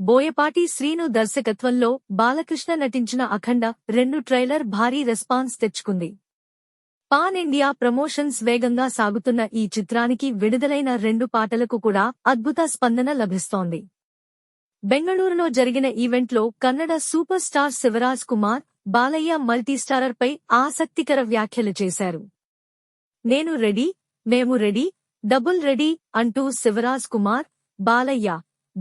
బోయపాటి శ్రీను దర్శకత్వంలో బాలకృష్ణ నటించిన అఖండ రెండు ట్రైలర్ భారీ రెస్పాన్స్ తెచ్చుకుంది. పాన్ ఇండియా ప్రమోషన్స్ వేగంగా సాగుతున్న ఈ చిత్రానికి విడుదలైన రెండు పాటలకు కూడా అద్భుత స్పందన లభిస్తోంది. బెంగళూరులో జరిగిన ఈవెంట్లో కన్నడ సూపర్ స్టార్ శివరాజ్ కుమార్ బాలయ్య మల్టీస్టారర్పై ఆసక్తికర వ్యాఖ్యలు చేశారు. నేను రెడీ మేము రెడీ డబుల్ రెడీ అంటూ శివరాజ్ కుమార్ బాలయ్య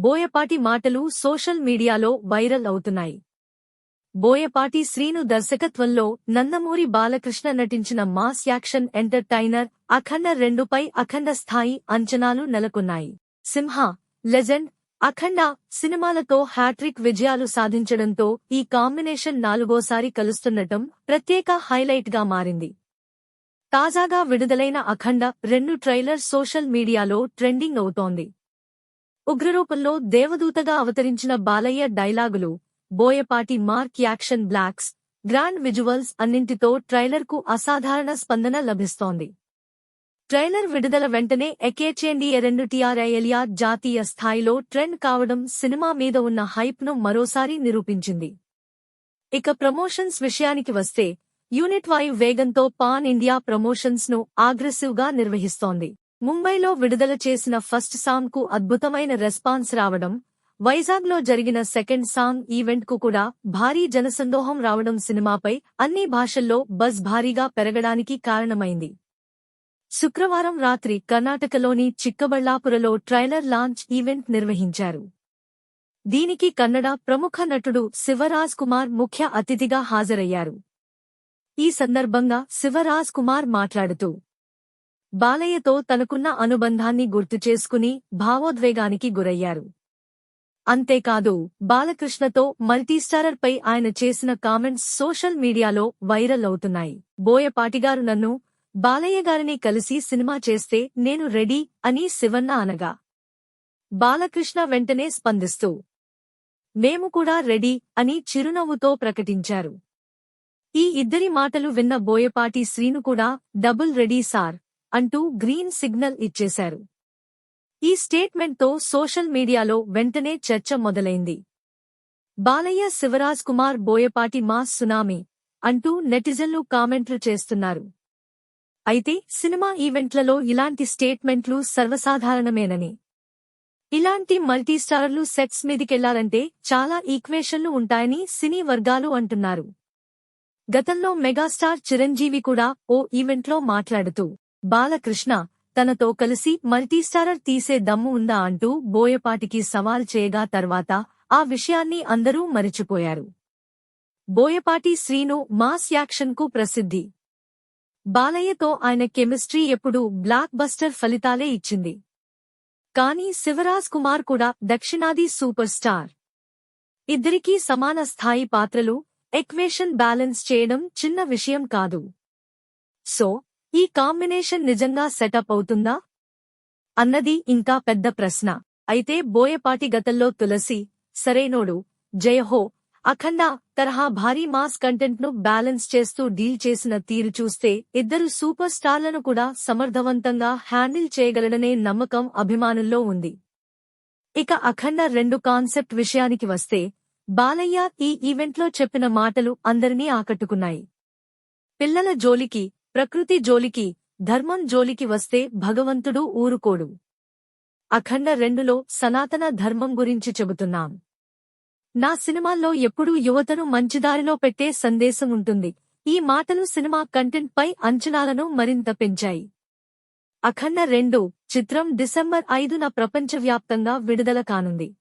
బోయపాటి మాటలు సోషల్ మీడియాలో వైరల్ అవుతున్నాయి. బోయపాటి శ్రీను దర్శకత్వంలో నందమూరి బాలకృష్ణ నటించిన మాస్ యాక్షన్ ఎంటర్టైనర్ అఖండ రెండుపై అఖండ స్థాయి అంచనాలు నెలకొన్నాయి. సింహ లెజెండ్ అఖండ సినిమాలతో హ్యాట్రిక్ విజయాలు సాధించడంతో ఈ కాంబినేషన్ నాలుగోసారి కలుస్తుండటం ప్రత్యేక హైలైట్గా మారింది. తాజాగా విడుదలైన అఖండ రెండు ట్రైలర్ సోషల్ మీడియాలో ట్రెండింగ్ అవుతోంది. ఉగ్రరూపంలో దేవదూతగా అవతరించిన బాలయ్య డైలాగులు Boyapati mark action blocks grand visuals అన్నింటితో ట్రైలర్కు అసాధారణ స్పందన లభిస్తోంది. ట్రైలర్ విడుదల వెంటనే ఎకేచేండి రెండు టీఆర్ఐఎలియా జాతీయ స్థాయిలో ట్రెండ్ కావడం సినిమా మీద ఉన్న హైప్ను మరోసారి నిరూపించింది. ఇక ప్రమోషన్స్ విషయానికి వస్తే యూనిట్ వాయు వేగంతో పాన్ ఇండియా ప్రమోషన్స్ను గా నిర్వహిస్తోంది. ముంబైలో విడుదల చేసిన ఫస్ట్ సాంగ్కు అద్భుతమైన రెస్పాన్స్ రావడం వైజాగ్లో జరిగిన సెకండ్ సాంగ్ ఈవెంట్కు కూడా భారీ జనసందోహం రావడం సినిమాపై అన్ని భాషల్లో బజ్ భారీగా పెరగడానికి కారణమైంది. శుక్రవారం రాత్రి కర్ణాటకలోని చిక్కబళ్ళాపురలో ట్రైలర్ లాంచ్ ఈవెంట్ నిర్వహించారు. దీనికి కన్నడ ప్రముఖ నటుడు శివరాజ్ కుమార్ ముఖ్య అతిథిగా హాజరయ్యారు. ఈ సందర్భంగా శివరాజ్ కుమార్ మాట్లాడుతూ బాలయ్యతో తనకున్న అనుబంధాన్ని గుర్తు చేసుకుని భావోద్వేగానికి గురయ్యారు. అంతేకాదు బాలకృష్ణతో మల్టీస్టారర్ పై ఆయన చేసిన కామెంట్స్ సోషల్ మీడియాలో వైరల్ అవుతున్నాయి. బోయపాటిగారు నన్ను బాలయ్య గారిని కలిసి సినిమా చేస్తే నేను రెడీ అని శివన్న అనగా. బాలకృష్ణ వెంటనే స్పందిస్తూ మేము కూడా రెడీ అని చిరునవ్వుతో ప్రకటించారు. ఈ ఇద్దరి మాటలు విన్న బోయపాటి శ్రీను కూడా డబుల్ రెడీ సార్ అంటూ గ్రీన్ సిగ్నల్ ఇచ్చేశారు. ఈ స్టేట్మెంట్తో సోషల్ మీడియాలో వెంటనే చర్చ మొదలైంది. బాలయ్య శివరాజ్ కుమార్ బోయపాటి మాస్ సునామీ అంటూ నెటిజన్లు కామెంట్లు చేస్తున్నారు. అయితే సినిమా ఈవెంట్లలో ఇలాంటి స్టేట్మెంట్లు సర్వసాధారణమేనని. ఇలాంటి మల్టీస్టారర్లు సెట్స్ మీదికెళ్ళాలంటే చాలా ఈక్వేషన్లు ఉంటాయని సినీ వర్గాలు అంటున్నారు. గతంలో మెగాస్టార్ చిరంజీవి కూడా ఓ ఈవెంట్లో మాట్లాడుతూ బాలకృష్ణ తనతో కలిసి మల్టీస్టారర్ తీసే దమ్ము ఉందా అంటూ బోయపాటికి సవాల్ చేయగా తర్వాత ఆ విషయాన్ని అందరూ మరిచిపోయారు. బోయపాటి శ్రీను మాస్ యాక్షన్కు ప్రసిద్ధి. బాలయ్యతో ఆయన కెమిస్ట్రీ ఎప్పుడూ బ్లాక్ బస్టర్ ఫలితాలే ఇచ్చింది. కానీ శివరాజ్ కుమార్ కూడా దక్షిణాది సూపర్ స్టార్. ఇద్దరికీ సమాన స్థాయి పాత్రలు ఎక్వేషన్ బ్యాలెన్స్ చేయడం చిన్న విషయం కాదు. సో ఈ కాంబినేషన్ నిజంగా సెటప్ అవుతుందా? అన్నది ఇంకా పెద్ద ప్రశ్న. అయితే బోయపాటి గతంలో తులసి సరైనోడు జయహో అఖండ తరహా భారీ మాస్ కంటెంట్ను బ్యాలెన్స్ చేస్తూ డీల్ చేసిన తీరు చూస్తే ఇద్దరు సూపర్ స్టార్లను కూడా సమర్థవంతంగా హ్యాండిల్ చేయగలడనే నమ్మకం అభిమానుల్లో ఉంది. ఇక అఖండ రెండు కాన్సెప్ట్ విషయానికి వస్తే బాలయ్య ఈ ఈవెంట్లో చెప్పిన మాటలు అందరినీ ఆకట్టుకున్నాయి. పిల్లల జోలికి ప్రకృతి జోలికి ధర్మం జోలికి వస్తే భగవంతుడు ఊరుకోడు. అఖండ రెండులో సనాతన ధర్మం గురించి చెబుతున్నాం. నా సినిమాల్లో ఎప్పుడూ యువతను మంచిదారిలో పెట్టే సందేశం ఉంటుంది. ఈ మాటలు సినిమా కంటెంట్ పై అంచనాలను మరింత పెంచాయి. అఖండ రెండు చిత్రం డిసెంబర్ ఐదున ప్రపంచవ్యాప్తంగా విడుదల కానుంది.